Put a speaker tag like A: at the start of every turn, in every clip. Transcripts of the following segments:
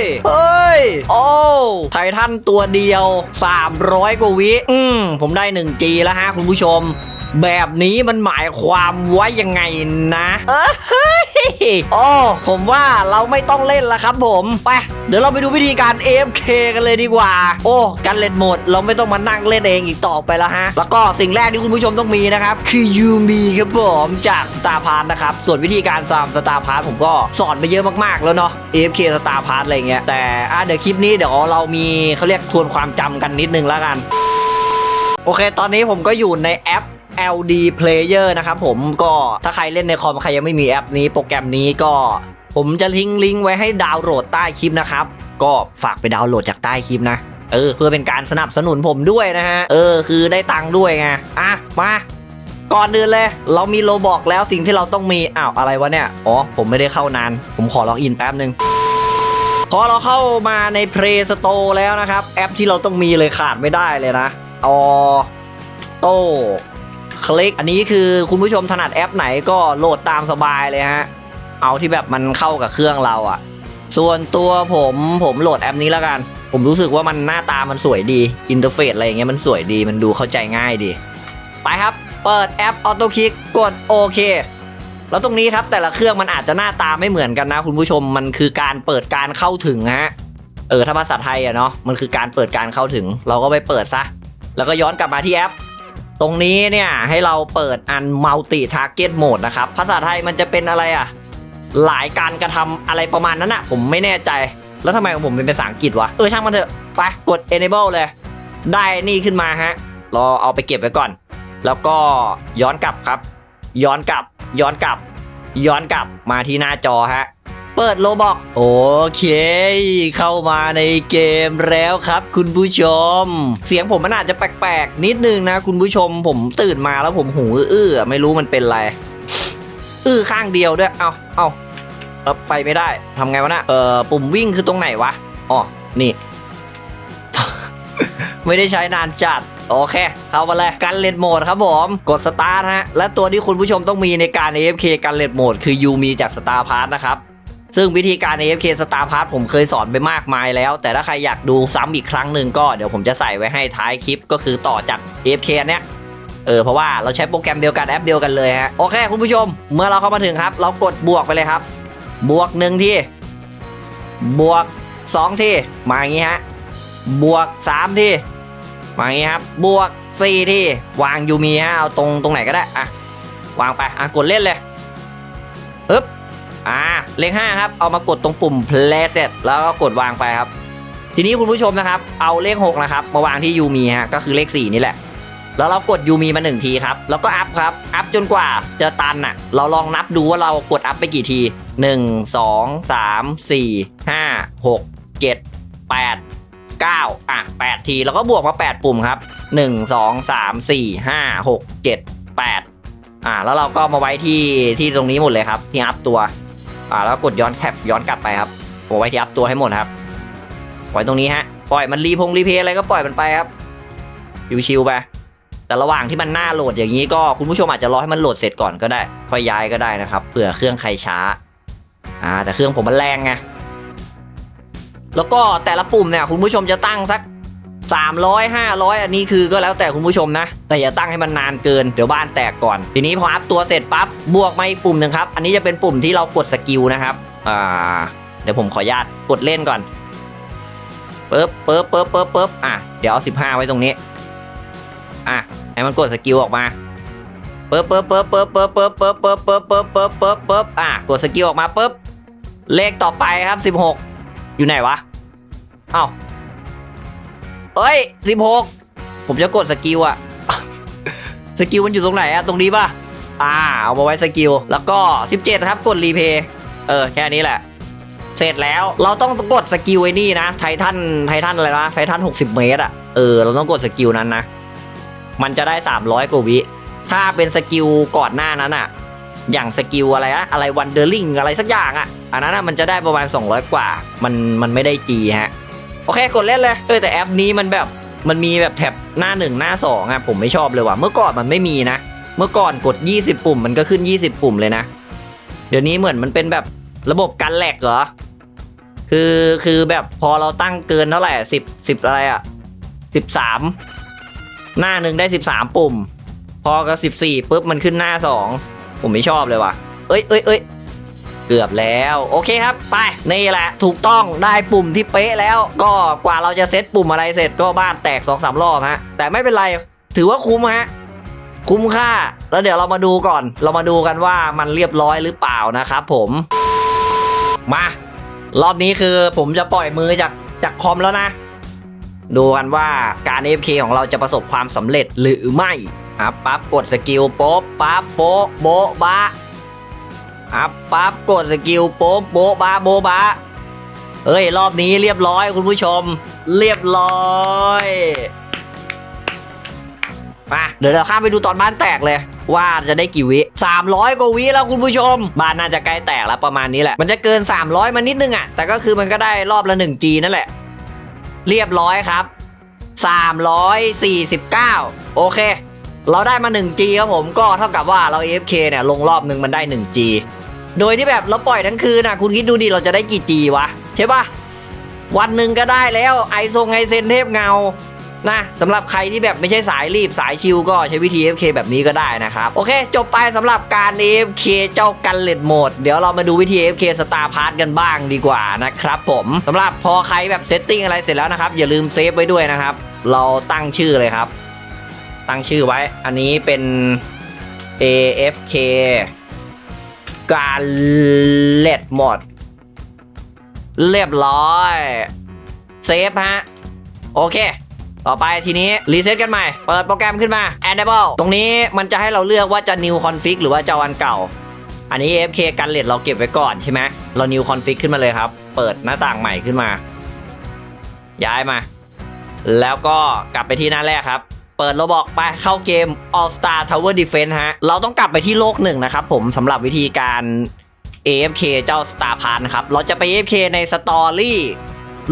A: ยเฮ้ย โอ้ไททันตัวเดียว 300 กว่าวิ อืม ผมได้ 1G แล้วฮะคุณผู้ชม แบบนี้มันหมายความว่ายังไงนะ เฮ้ย โอ้ผมว่าเราไม่ต้องเล่นแล้วครับผมไปเดี๋ยวเราไปดูวิธีการ AFK กันเลยดีกว่า โอ้การเล่นโหมด เราไม่ต้องมานั่งเล่นเองอีกต่อไปแล้วฮะ แล้วก็สิ่งแรกที่คุณผู้ชมต้องมีนะครับ คือยูมีครับผมจากสตาร์พาร์นะครับ ส่วนวิธีการฟาร์มสตาร์พาร์ผมก็สอนไปเยอะมากๆแล้วเนาะ AFK สตาร์พาร์อะไรเงี้ยแต่อะเดี๋ยวคลิปนี้เดี๋ยวเรามีเขาเรียกทวนความจำกันนิดนึงแล้วกัน โอเค ตอนนี้ผมก็อยู่ในแอป LD Player นะครับผมก็ถ้าใครเล่นในคอมใครยังไม่มีแอปนี้โปรแกรมนี้ก็ ผมจะทิ้งลิงก์ไว้ให้ดาวน์โหลดใต้คลิปนะครับ ก็ฝากไปดาวน์โหลดจากใต้คลิปนะ เออ เพื่อเป็นการสนับสนุนผมด้วยนะฮะ เออ คือได้ตังค์ด้วยไงอะมาก่อนอื่นเลย เรามีโลบอกแล้วสิ่งที่เราต้องมีอ้าวอะไรวะเนี่ยอ๋อผมไม่ได้เข้านาน ผมขอล็อกอินแป๊บนึงพอเราเข้ามาใน Play Store แล้วนะครับ แอปที่เราต้องมีเลยขาดไม่ได้เลยนะออโต้ คลิก อันนี้คือคุณผู้ชมถนัดแอปไหนก็โหลดตามสบายเลยฮะ เอาที่แบบมันเข้ากับเครื่องเราอะส่วนตัวผมผมโหลดแอปนี้แล้วกัน ผมรู้สึกว่ามันหน้าตามันสวยดี อินเทอร์เฟซอะไรอย่างเงี้ยมันสวยดี มันดูเข้าใจง่ายดี ไปครับ เปิดแอปออโต้คลิกกดโอเคแล้วตรงนี้ครับแต่ละเครื่องมันอาจจะหน้าตาไม่เหมือนกันนะ คุณผู้ชมมันคือการเปิดการเข้าถึงฮะเออถ้าภาษาไทยอะเนาะมันคือการเปิดการเข้าถึง เราก็ไปเปิดซะ แล้วก็ย้อนกลับมาที่แอป ตรงนี้เนี่ยให้เราเปิดอัน multi target mode นะครับ ภาษาไทยมันจะเป็นอะไรอะหลายการกระทำอะไรประมาณนั้นอะผมไม่แน่ใจ แล้วทำไมของผมเป็นภาษาอังกฤษวะ เออช่างมันเถอะ ไปกด enable เลย ได้นี่ขึ้นมาฮะรอเอาไปเก็บไว้ก่อน แล้วก็ย้อนกลับครับ ย้อนกลับ ย้อนกลับ ย้อนกลับมาที่หน้าจอฮะ เปิดโลบอกโอเค เข้ามาในเกมแล้วครับ คุณผู้ชม เสียงผมมันอาจจะแปลกๆ นิดนึงนะ คุณผู้ชมผมตื่นมาแล้วผมหูอื้อไม่รู้มันเป็นอะไรอื้อข้างเดียวด้วยเอาเอาเออไปไม่ได้ทำไงวะนะเออปุ่มวิ่งคือตรงไหนวะอ๋อนี่ไม่ได้ใช้นานจัด โอเค เข้ามาเลยกันเลดโหมดครับผม กดสตาร์ทฮะ และตัวที่คุณผู้ชมต้องมีในการ AFK กันเลดโหมดคือยูมีจากสตาร์พาร์นะครับ ซึ่งวิธีการ AFK Star Pass ผมเคยสอนไปมากมายแล้ว แต่ถ้าใครอยากดูซ้ำอีกครั้งหนึ่งก็เดี๋ยวผมจะใส่ไว้ให้ท้ายคลิปก็คือต่อจาก AFK เนี้ยเออเพราะว่าเราใช้โปรแกรมเดียวกันแอปเดียวกันเลยฮะโอเคคุณผู้ชม เมื่อเราเข้ามาถึงครับ เรากดบวกไปเลยครับ บวกหนึ่งที่ บวกสองที่ มาอย่างงี้ฮะบวกสามที่ มาอย่างงี้ครับ บวกสี่ที่ วางยูมีฮะเอาตรงตรงไหนก็ได้อะวางไปอะกดเล่นเลยฮึบ อ่าเลข5ครับเอามากดตรงปุ่ม play set แล้วก็กดวางไปครับ ทีนี้คุณผู้ชมนะครับ เอาเลข6นะครับมาวางที่ยูมีฮะก็คือเลข 4 นี่แหละ แล้วเรากดยูมีมา 1 ทีครับ แล้วก็อัพครับอัพจนกว่าจะตันอะ เราลองนับดูว่าเรากดอัพไปกี่ที 1 2 3 4 5 6 7 8 9 อะ 8 ที แล้วก็บวกมา 8 ปุ่มครับ 1 2 3 4 5 6 7 8 อ่าแล้วเราก็มาไว้ที่ที่ตรงนี้หมดเลยครับ ที่อัพตัว อ่าแล้วกดย้อนแคปย้อนกลับไปครับผมไว้ที่อัพตัวให้หมดครับ ปล่อยตรงนี้ฮะ ปล่อยมันรีพงรีเพย์อะไรก็ปล่อยมันไปครับชิวๆไป แต่ระหว่างที่มันหน้าโหลดอย่างนี้ก็คุณผู้ชมอาจจะรอให้มันโหลดเสร็จก่อนก็ได้ค่อยย้ายก็ได้นะครับเผื่อเครื่องใครช้า อ่าแต่เครื่องผมมันแรงไง แล้วก็แต่ละปุ่มเนี่ยคุณผู้ชมจะตั้งสัก 300 500 อันนี้คือก็แล้วแต่คุณผู้ชมนะ แต่อย่าตั้งให้มันนานเกินเดี๋ยวบ้านแตกก่อน ทีนี้พออัพตัวเสร็จปั๊บบวกมาอีกปุ่มหนึ่งครับ อันนี้จะเป็นปุ่มที่เรากดสกิลนะครับอ่าเดี๋ยวผมขออนุญาตกดเล่นก่อนปึ๊บปึ๊บปึ๊บปึ๊บปึ๊บอะเดี๋ยวเอา15 ไว้ตรงนี้ อะให้มันกดสกิลออกมาปึ๊บปึ๊บปึ๊บปึ๊บปึ๊บปึ๊บปึ๊บปึ๊บปึ๊บปึ๊บปึ๊บปึ๊บปึ๊บอะกดสกิลออกมาปึ๊บเลขต่อไปครับ 16 อยู่ไหนวะเอ้า เอ้ยสิบหกผมจะกดสกิลอะสกิลมันอยู่ตรงไหนอะตรงนี้ป่ะอ่าเอามาไว้สกิลแล้วก็ 17 ครับกดรีเพย์เออแค่นี้แหละ เสร็จแล้วเราต้องกดสกิลไอ้นี่นะไททันไททันอะไรนะไททัน60 เมตรอะเออเราต้องกดสกิลนั้นนะมันจะได้ 300กว่าวิถ้าเป็นสกิลก่อนหน้านั้นอะอย่างสกิลอะไรนะอะไรวันเดอร์ลิงอะไรสักอย่างอะอันนั้นอะมันจะได้ประมาณ 200 กว่า มันมันไม่ได้จีฮะ อเคกดเล่นเลยเออแต่แอปนี้มันแบบมันมีแบบแท็บหน้าหนึ่งหน้าสองอะผมไม่ชอบเลยว่ะเมื่อก่อนมันไม่มีนะ เมื่อก่อนกด 20 ปุ่มมันก็ขึ้น 20 ปุ่มเลยนะ เดี๋ยวนี้เหมือนมันเป็นแบบระบบการแหลกเหรอคือคือแบบพอเราตั้งเกินเท่าไหร่สิบสิบอะไรอะสิบสามหน้าหนึ่งได้สิบสามปุ่ม พอกับสิบสี่ปุ๊บมันขึ้นหน้าสองผมไม่ชอบเลยว่ะ เอ้ยเอ้ยเอ้ย เกือบแล้ว โอเคครับ ไป นี่แหละ ถูกต้องได้ปุ่มที่เป๊ะแล้ว ก็กว่าเราจะเซตปุ่มอะไรเสร็จก็บ้านแตกสองสามรอบฮะ แต่ไม่เป็นไร ถือว่าคุ้มฮะ คุ้มค่า แล้วเดี๋ยวเรามาดูก่อน เรามาดูกันว่ามันเรียบร้อยหรือเปล่านะครับผม มา รอบนี้คือผมจะปล่อยมือจากจากคอมแล้วนะ ดูกันว่าการ AFK ของเราจะประสบความสำเร็จหรือไม่อะปั๊บกดสกิลโป๊บปั๊บโป๊ะโบ๊ะบะ อะปั๊บกดสกิลโป๊บโบ๊ะบะโบ๊ะบะเอ้ย รอบนี้เรียบร้อยคุณผู้ชม เรียบร้อยมาเดี๋ยวเราข้ามไปดูตอนบ้านแตกเลย ว่าจะได้กี่วิ 300 กว่าวิแล้วคุณผู้ชม บ้านน่าจะใกล้แตกแล้วประมาณนี้แหละ มันจะเกิน 300 มานิดนึงอะแต่ก็คือมันก็ได้รอบละ 1G นั่นแหละ เรียบร้อยครับ 349 โอเค เราได้มา 1G ครับผมก็เท่ากับว่าเรา AFK เนี่ยลงรอบนึงมันได้ 1G โดยที่แบบเราปล่อยทั้งคืนนะคุณคิดดูดิเราจะได้กี่ G วะ ใช่ปะวันหนึ่งก็ได้แล้วไอทรงไอเซนเทพเงานะสำหรับใครที่แบบไม่ใช่สายรีบสายชิลก็ใช้วิธี AFK แบบนี้ก็ได้นะครับ โอเค จบไปสำหรับการ AFK เจ้ากันเลดโหมด เดี๋ยวเรามาดูวิธี AFK Star p a s s กันบ้างดีกว่านะครับผมสำหรับพอใครแบบเซตติ้งอะไรเสร็จแล้วนะครับ อย่าลืมเซฟไว้ด้วยนะครับ เราตั้งชื่อเลยครับ ตั้งชื่อไว้ อันนี้เป็น AFK การเล็ดหมด เรียบร้อย เซฟฮะ โอเค ต่อไปทีนี้ รีเซ็ตกันใหม่ เปิดโปรแกรมขึ้นมา Enable ตรงนี้มันจะให้เราเลือกว่าจะ New Config หรือว่าจะเอาอันเก่า อันนี้ AFK กันเลดเราเก็บไว้ก่อนใช่ไหมเรา New Config ขึ้นมาเลยครับ เปิดหน้าต่างใหม่ขึ้นมา ย้ายมา แล้วก็กลับไปที่หน้าแรกครับ เปิดเราบอกไปเข้าเกม All Star Tower Defense ฮะ เราต้องกลับไปที่โลกหนึ่งนะครับผมสำหรับวิธีการ AFK เจ้า Star p a s s นะครับ เราจะไป AFK ในสตอรี่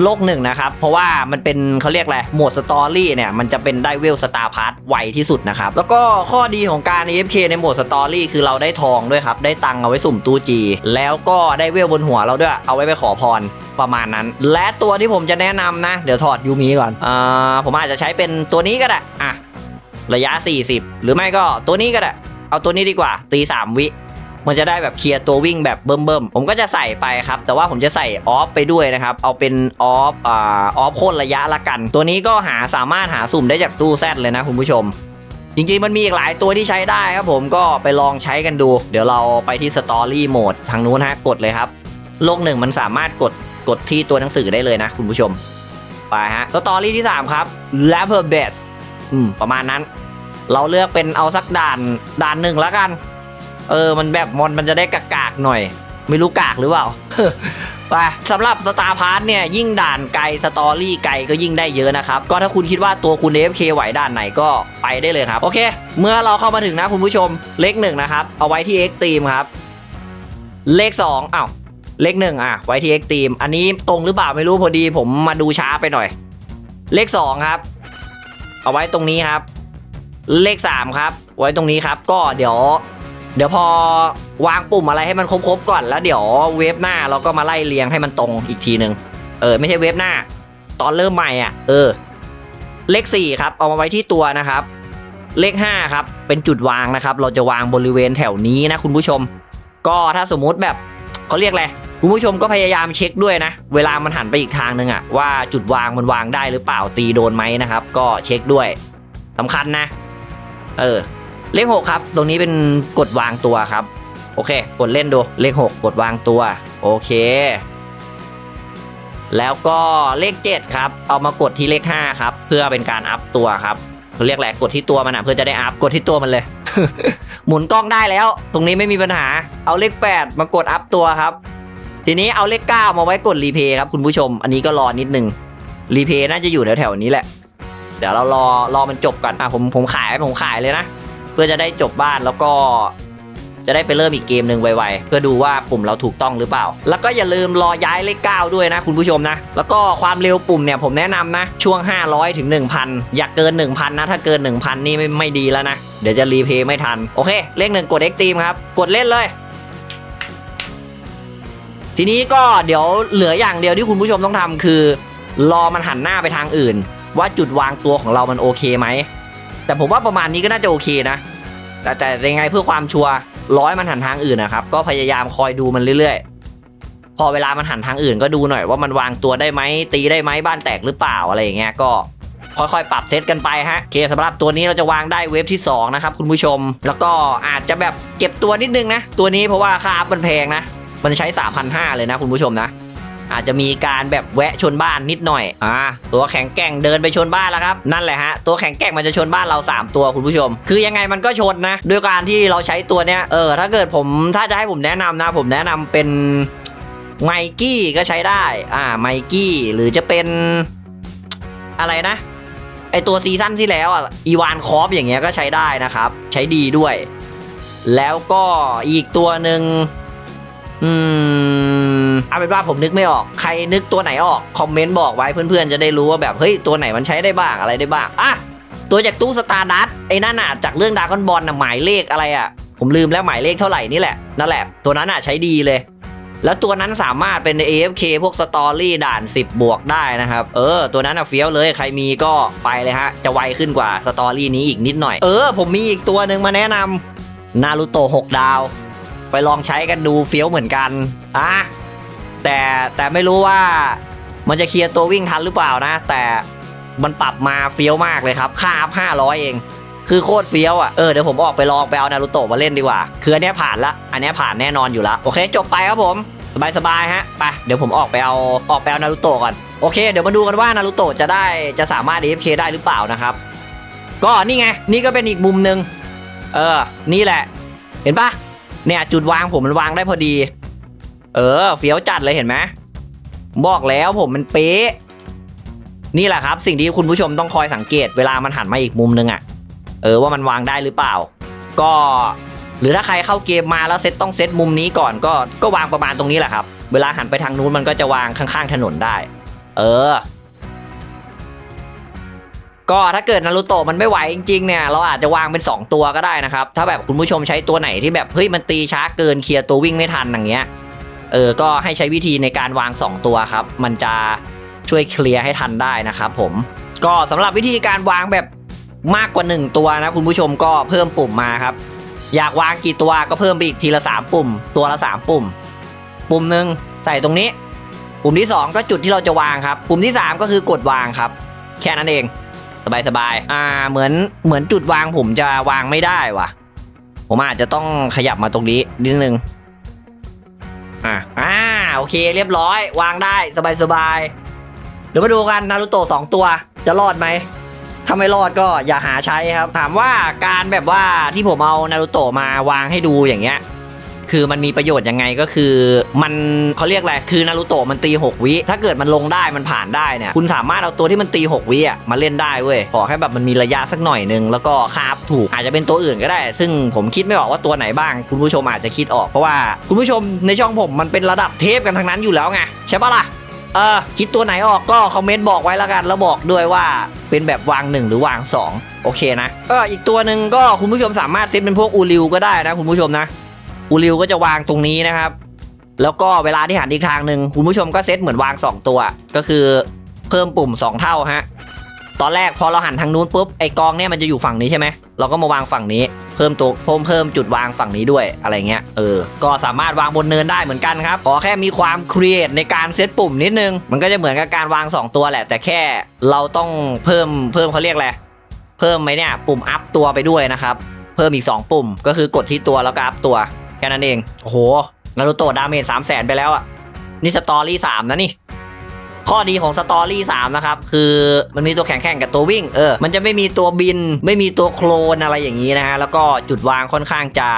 A: โลกหนึ่งนะครับ เพราะว่ามันเป็นเขาเรียกอะไรโหมดสตอรี่เนี่ยมันจะเป็นได้เวลสตาร์พาร์ทไวที่สุดนะครับ แล้วก็ข้อดีของการ AFK ในโหมดสตอรี่คือเราได้ทองด้วยครับ ได้ตังค์เอาไว้สุ่มตู้จี แล้วก็ได้เวลบนหัวเราด้วย เอาไว้ไปขอพรประมาณนั้น และตัวที่ผมจะแนะนำนะ เดี๋ยวถอดยูมีก่อนอ่าผมอาจจะใช้เป็นตัวนี้ก็ได้อะระยะ 40 หรือไม่ก็ตัวนี้ก็ได้ เอาตัวนี้ดีกว่าตี 3 วิ มันจะได้แบบเคลียร์ตัววิ่งแบบเบิ่มๆผมก็จะใส่ไปครับ แต่ว่าผมจะใส่ออฟไปด้วยนะครับ เอาเป็นออฟอ่าออฟโค่นระยะละกัน ตัวนี้ก็หาสามารถหาสุ่มได้จากตู้แซดเลยนะคุณผู้ชมจริงๆ มันมีอีกหลายตัวที่ใช้ได้ครับผมก็ไปลองใช้กันดู เดี๋ยวเราไปที่สตอรี่โหมดทางนู้นฮะกดเลยครับ โลกหนึ่งมันสามารถกดกดที่ตัวหนังสือได้เลยนะ คุณผู้ชม ไปฮะสตอรี่ที่ 3 ครับ l a b o r b a s อืม ประมาณนั้น เราเลือกเป็นเอาสักด่านด่านหนึ่งแล้วกัน เออมันแบบมอนมันจะได้กากๆหน่อย ไม่รู้กากหรือเปล่าไปสำหรับสตาร์พาร์ทเนี่ยยิ่งด่านไกลสตอรี่ไกลก็ยิ่งได้เยอะนะครับ ก็ถ้าคุณคิดว่าตัวคุณ AFK ไหวด่านไหนก็ไปได้เลยครับ โอเค เมื่อเราเข้ามาถึงนะคุณผู้ชมเลขหนึ่งนะครับ เอาไว้ที่ X Team ครับ เลข 2อ้าวเลขหนึ่งอะไว้ที่ X Team อันนี้ตรงหรือเปล่าไม่รู้พอดีผมมาดูช้าไปหน่อย เลข 2 ครับ เอาไว้ตรงนี้ครับ เลข 3 ครับ ไว้ตรงนี้ครับ ก็เดี๋ยว เดี๋ยวพอวางปุ่มอะไรให้มันครบๆก่อนแล้วเดี๋ยวเวฟหน้าเราก็มาไล่เรียงให้มันตรงอีกทีหนึ่งเออไม่ใช่เวฟหน้า ตอนเริ่มใหม่อะ เออ เลข4ครับ เอามาไว้ที่ตัวนะครับ เลข5ครับ เป็นจุดวางนะครับ เราจะวางบริเวณแถวนี้นะคุณผู้ชม ก็ถ้าสมมุติแบบเขาเรียกอะไรคุณผู้ชมก็พยายามเช็คด้วยนะ เวลามันหันไปอีกทางหนึ่งอะว่าจุดวางมันวางได้หรือเปล่าตีโดนไหมนะครับ ก็เช็คด้วยสำคัญนะ เออ เลขหกครับ ตรงนี้เป็นกดวางตัวครับ โอเค กดเล่นดู เลขหกกดวางตัว โอเค แล้วก็เลขเจ็ดครับ เอามากดที่เลขห้าครับ เพื่อเป็นการอัพตัวครับเขาเรียกแหละกดที่ตัวมันอะเพื่อจะได้อัพ กดที่ตัวมันเลย หมุนกล้องได้แล้ว ตรงนี้ไม่มีปัญหา เอาเลขแปดมากดอัพตัวครับ ทีนี้เอาเลขเก้ามาไว้กดรีเพย์ครับคุณผู้ชม อันนี้ก็รอนิดนึง รีเพย์น่าจะอยู่แถวๆนี้แหละ เดี๋ยวเรารอรอมันจบก่อน อะผมผมขายผมขายเลยนะ พื่อจะได้จบบ้านแล้วก็จะได้ไปเริ่มอีกเกมหนึ่งไวๆ เพื่อดูว่าปุ่มเราถูกต้องหรือเปล่า แล้วก็อย่าลืมรอย้ายเลข9ด้วยนะคุณผู้ชมนะ แล้วก็ความเร็วปุ่มเนี่ยผมแนะนำนะ ช่วง 500 ถึง 1,000 อย่าเกิน 1,000 นะ ถ้าเกิน 1,000 นี่ไม่ไม่ดีแล้วนะ เดี๋ยวจะรีเพย์ไม่ทัน โอเค เลขหนึ่งกด X ทีมครับ กดเล่นเลย ทีนี้ก็เดี๋ยวเหลืออย่างเดียวที่คุณผู้ชมต้องทำคือ รอมันหันหน้าไปทางอื่น ว่าจุดวางตัวของเรามันโอเคไหม แต่ผมว่าประมาณนี้ก็น่าจะโอเคนะ แต่แต่ยังไงเพื่อความชัวร์ร้อยมันหันทางอื่นนะครับ ก็พยายามคอยดูมันเรื่อยๆ พอเวลามันหันทางอื่นก็ดูหน่อยว่ามันวางตัวได้ไหมตีได้ไหมบ้านแตกหรือเปล่าอะไรอย่างเงี้ยก็ค่อยๆ ปรับเซตกันไปฮะโอเคสำหรับตัวนี้เราจะวางได้เวฟที่สองนะครับคุณผู้ชม แล้วก็อาจจะแบบเก็บตัวนิดนึงนะ ตัวนี้เพราะว่าค่าอัพมันแพงนะ มันใช้ 3,500 เลยนะคุณผู้ชมนะ อาจจะมีการแบบแวะชนบ้านนิดหน่อยอ่าตัวแข็งแกร่งเดินไปชนบ้านแล้วครับนั่นแหละฮะตัวแข็งแกร่งมันจะชนบ้านเรา 3 ตัวคุณผู้ชม คือยังไงมันก็ชนนะด้วยการที่เราใช้ตัวเนี้ยเออถ้าเกิดผมถ้าจะให้ผมแนะนำนะ ผมแนะนำเป็นไมกี้ก็ใช้ได้ อ่าไมกี้หรือจะเป็นอะไรนะไอตัวซีซั่นที่แล้วอะอีวานคอฟอย่างเงี้ยก็ใช้ได้นะครับ ใช้ดีด้วย แล้วก็อีกตัวหนึ่งอืม เอาเป็นว่าผมนึกไม่ออก ใครนึกตัวไหนออก คอมเมนต์บอกไว้เพื่อนๆ จะได้รู้ว่าแบบ เฮ้ย ตัวไหนมันใช้ได้บ้างอะไรได้บ้าง อะ ตัวจากตู้สตาร์ดัตไอ้นั่นน่ะ จากเรื่องดากอนบอลน่ะหมายเลขอะไรอะ ผมลืมแล้วหมายเลขเท่าไหร่นี่แหละ นั่นแหละ ตัวนั้นอะใช้ดีเลยแล้วตัวนั้นสามารถเป็น AFK พวกสตอรี่ด่าน 10 บวกได้นะครับ เออ ตัวนั้นอะเฟี้ยวเลย ใครมีก็ไปเลยฮะ จะไวขึ้นกว่าสตอรี่นี้อีกนิดหน่อย เออ ผมมีอีกตัวหนึ่งมาแนะนำนารูโตะ6ดาว ไปลองใช้กันดูเฟี้ยวเหมือนกัน อะ แต่แต่ไม่รู้ว่ามันจะเคลียร์ตัววิ่งทันหรือเปล่านะ แต่มันปรับมาเฟี้ยวมากเลยครับ ค่าอัพ500 เอง คือโคตรเฟี้ยวอะ เออเดี๋ยวผมออกไปลองไปเอานารูโตะมาเล่นดีกว่า คืออันเนี้ยผ่านละ อันเนี้ยผ่านแน่นอนอยู่ละ โอเคจบไปครับผม สบายสบายฮะ ไป เดี๋ยวผมออกไปเอาออกไปเอานารูโตะก่อน โอเค เดี๋ยวมาดูกันว่านารูโตะจะได้จะสามารถ AFK ได้หรือเปล่านะครับ ก็นี่ไง นี่ก็เป็นอีกมุมหนึ่ง เออ นี่แหละ เห็นปะเนี่ยจุดวางผมมันวางได้พอดี เออเฟี้ยวจัดเลยเห็นไหมบอกแล้วผมมันเป๊ะนี่แหละครับ สิ่งที่คุณผู้ชมต้องคอยสังเกต เวลามันหันมาอีกมุมนึงอะ่ะ เออว่ามันวางได้หรือเปล่า ก็ หรือถ้าใครเข้าเกมมาแล้วเซตต้องเซตมุมนี้ก่อนก็ก็วางประมาณตรงนี้แหละครับ เวลาหันไปทางนู้นมันก็จะวางข้างๆถนนได้ เออ ก็ถ้าเกิดนารูโตะมันไม่ไหวจริงๆเนี่ย เราอาจจะวางเป็น 2 ตัวก็ได้นะครับ ถ้าแบบคุณผู้ชมใช้ตัวไหนที่แบบเฮ้ยมันตีช้าเกินเคลียร์ตัววิ่งไม่ทันอย่างเงี้ย เออก็ให้ใช้วิธีในการวาง 2 ตัวครับ มันจะช่วยเคลียร์ให้ทันได้นะครับผมก็สำหรับวิธีการวางแบบมากกว่า 1 ตัวนะคุณผู้ชมก็เพิ่มปุ่มมาครับ อยากวางกี่ตัวก็เพิ่มไปอีกทีละ 3 ปุ่ม ตัวละ 3 ปุ่ม ปุ่มหนึ่งใส่ตรงนี้ ปุ่มที่ 2 ก็จุดที่เราจะวางครับ ปุ่มที่ 3 ก็คือกดวางครับ แค่นั้นเอง สบายสบายอ่าเหมือนเหมือนจุดวางผมจะวางไม่ได้วะผมอาจจะต้องขยับมาตรงนี้นิดนึง อ่าอ่าโอเคเรียบร้อย วางได้สบายสบายๆเดี๋ยวมาดูกันนารูโตะสองตัวจะรอดไหมถ้าไม่รอดก็อย่าหาใช้ครับ ถามว่าการแบบว่าที่ผมเอานารูโตะมาวางให้ดูอย่างเงี้ย คือมันมีประโยชน์ยังไงก็คือมันเขาเรียกอะไรคือนารูโตะมันตี 6 วิถ้าเกิดมันลงได้มันผ่านได้เนี่ยคุณสามารถเอาตัวที่มันตี 6 วิอะมาเล่นได้เว้ยขอแค่แบบมันมีระยะสักหน่อยนึงแล้วก็คาบถูกอาจจะเป็นตัวอื่นก็ได้ ซึ่งผมคิดไม่ออกว่าตัวไหนบ้าง คุณผู้ชมอาจจะคิดออกเพราะว่าคุณผู้ชมในช่องผมมันเป็นระดับเทพกันทั้งนั้นอยู่แล้วไงใช่ปะล่ะเออคิดตัวไหนออกก็คอมเมนต์บอกไว้แล้วกัน แล้วบอกด้วยว่าเป็นแบบวางหนึ่งหรือวางสองโอเคนะเอออีกตัวหนึ่งก็คุณผู้ชมสามารถเซตเป็นพวกอูริวก็ได้นะคุณผู้ชมนะ อูริวก็จะวางตรงนี้นะครับ แล้วก็เวลาที่หันอีกทางหนึ่งคุณผู้ชมก็เซตเหมือนวาง 2 ตัว ก็คือเพิ่มปุ่ม 2 เท่าฮะตอนแรกพอเราหันทางนู้นปุ๊บไอกองเนี่ยมันจะอยู่ฝั่งนี้ใช่ไหมเราก็มาวางฝั่งนี้ เพิ่มตัวเพิ่มเพิ่มจุดวางฝั่งนี้ด้วยอะไรเงี้ยเออก็สามารถวางบนเนินได้เหมือนกันครับขอแค่มีความครีเอทในการเซตปุ่มนิดนึง มันก็จะเหมือนกับการวาง 2 ตัวแหละ แต่แค่เราต้องเพิ่มเพิ่มเขาเรียกอะไรเพิ่มไหมเนี่ยปุ่มอัพตัวไปด้วยนะครับ เพิ่มอีก 2 ปุ่มก็คือกดที่ตัวแล้วก็อัพตัว แค่นั้นเอง โอ้โหนารูโตะดาเมจสามแสนไปแล้วอะนี่สตอรี่สามนะนี่ ข้อดีของสตอรี่สามนะครับคือมันมีตัวแข่งแข่งกับตัววิ่งเออมันจะไม่มีตัวบิน ไม่มีตัวโคลนอะไรอย่างนี้นะฮะแล้วก็จุดวางค่อนข้างจะ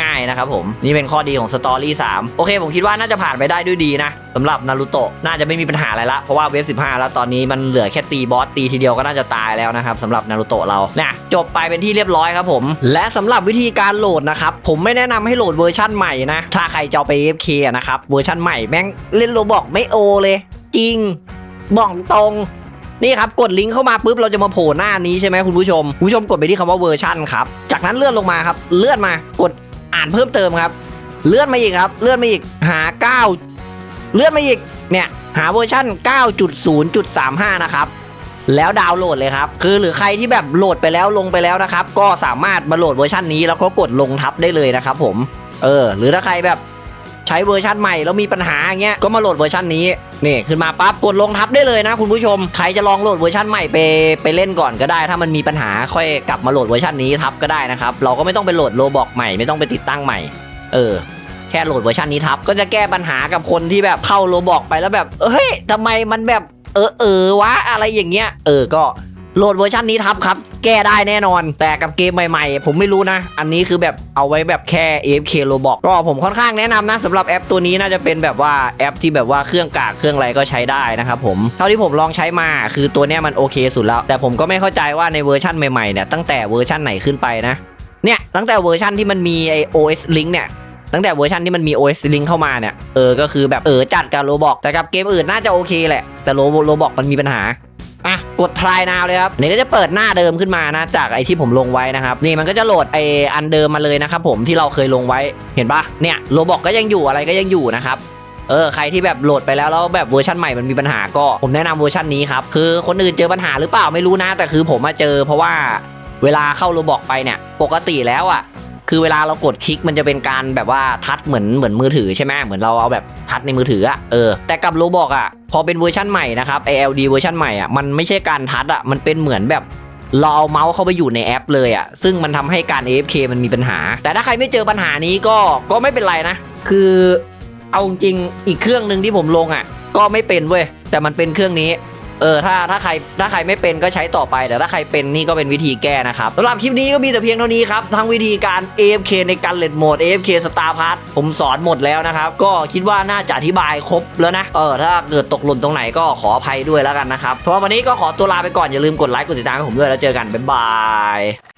A: ง่ายนะครับผมนี่เป็นข้อดีของสตอรี่สามโอเค ผมคิดว่าน่าจะผ่านไปได้ด้วยดีนะสำหรับนารูโตะน่าจะไม่มีปัญหาอะไรละเพราะว่าเวฟ15 แล้วตอนนี้มันเหลือแค่ตีบอสตีทีเดียวก็น่าจะตายแล้วนะครับสำหรับนารูโตะเราเนี่ยจบไปเป็นที่เรียบร้อยครับผม และสำหรับวิธีการโหลดนะครับผมไม่แนะนำให้โหลดเวอร์ชั่นใหม่นะถ้าใครจะไป AFK อะนะครับเวอร์ชั่นใหม่แม่งเล่นโรบอกไม่โอเลย จริง บอกตรงนี่ครับกดลิงก์เข้ามาปุ๊บเราจะมาโผล่หน้านี้ใช่ไหมคุณผู้ชมคุณผู้ชมกดไปที่คำว่าเวอร์ชันครับจากนั้นเลื่อนลงมาครับ เลื่อนมากดอ่านเพิ่มเติมครับ เลื่อนมาอีกครับ เลื่อนมาอีกหาเลื่อนมาอีกเนี่ยหาเวอร์ชัน9.0.35 นะครับแล้วดาวน์โหลดเลยครับ คือหรือใครที่แบบโหลดไปแล้วลงไปแล้วนะครับ ก็สามารถมาโหลดเวอร์ชันนี้แล้วก็กดลงทับได้เลยนะครับผม เออ หรือถ้าใครแบบ ใช้เวอร์ชันใหม่แล้วมีปัญหาอย่างเงี้ยก็มาโหลดเวอร์ชันนี้นี่ขึ้นมาปั๊บกดลงทับได้เลยนะคุณผู้ชมใครจะลองโหลดเวอร์ชันใหม่ไปไปเล่นก่อนก็ได้ ถ้ามันมีปัญหาค่อยกลับมาโหลดเวอร์ชันนี้ทับก็ได้นะครับเราก็ไม่ต้องไปโหลดโลบอกใหม่ไม่ต้องไปติดตั้งใหม่ เออแค่โหลดเวอร์ชันนี้ทับ ก็จะแก้ปัญหากับคนที่แบบเข้าโลบอกไปแล้วแบบเอ้ยทำไมมันแบบเออเออวะอะไรอย่างเงี้ยเออก็ โหลดเวอร์ชันนี้ทับครับ แก้ได้แน่นอน แต่กับเกมใหม่ๆ ผมไม่รู้นะ อันนี้คือแบบเอาไว้แบบแค่ AFK โลบอกก็ผมค่อนข้างแนะนำนะสำหรับแอปตัวนี้น่าจะเป็นแบบว่าแอปที่แบบว่าเครื่องกากเครื่องอะไรก็ใช้ได้นะครับผม เท่าที่ผมลองใช้มาคือตัวเนี้ยมันโอเคสุดแล้ว แต่ผมก็ไม่เข้าใจว่าในเวอร์ชันใหม่ๆเนี่ยตั้งแต่เวอร์ชันไหนขึ้นไปนะเนี่ยตั้งแต่เวอร์ชันที่มันมีไอ OS Link เนี่ย ตั้งแต่เวอร์ชันที่มันมี OS Link เข้ามาเนี่ย เออ ก็คือแบบเออจัดกับโรบอกแต่กับเกมอื่นน่าจะโอเคแหละ แต่โรโรบอกมันมีปัญหา อะ กด try now เลยครับนี่ก็จะเปิดหน้าเดิมขึ้นมานะ จากไอที่ผมลงไว้นะครับ นี่มันก็จะโหลดไออันเดิมมาเลยนะครับผมที่เราเคยลงไว้ เห็นปะเนี่ยโรบอกก็ยังอยู่อะไรก็ยังอยู่นะครับเออใครที่แบบโหลดไปแล้วแล้วแบบเวอร์ชันใหม่มันมีปัญหาก็ผมแนะนำเวอร์ชันนี้ครับคือคนอื่นเจอปัญหาหรือเปล่าไม่รู้นะแต่คือผมมาเจอ เพราะว่าเวลาเข้าโรบอกไปเนี่ย ปกติแล้วอะ คือเวลาเรากดคลิกมันจะเป็นการแบบว่าทัดเหมือนเหมือนมือถือใช่ไหมเหมือนเราเอาแบบทัดในมือถืออะเออแต่กับโรบอกอะพอเป็นเวอร์ชันใหม่นะครับ ALD เวอร์ชันใหม่อะมันไม่ใช่การทัดอะมันเป็นเหมือนแบบเราเอาเมาส์เข้าไปอยู่ในแอปเลยอะซึ่งมันทำให้การ AFK มันมีปัญหา แต่ถ้าใครไม่เจอปัญหานี้ก็ก็ไม่เป็นไรนะ คือเอาจริงอีกเครื่องหนึ่งที่ผมลงอะก็ไม่เป็นเว้ยแต่มันเป็นเครื่องนี้ เออถ้าถ้าใครถ้าใครไม่เป็นก็ใช้ต่อไป แต่ถ้าใครเป็นนี่ก็เป็นวิธีแก้นะครับสำหรับคลิปนี้ก็มีแต่เพียงเท่านี้ครับทั้งวิธีการ AFK ในการเลดโหมด AFK Star Pass ผมสอนหมดแล้วนะครับ ก็คิดว่าน่าจะอธิบายครบแล้วนะเออถ้าเกิดตกหล่นตรงไหนก็ขออภัยด้วยแล้วกันนะครับสำหรับวันนี้ก็ขอตัวลาไปก่อนอย่าลืมกดไลค์กดติดตามให้ผมด้วยแล้วเจอกันบ๊ายบาย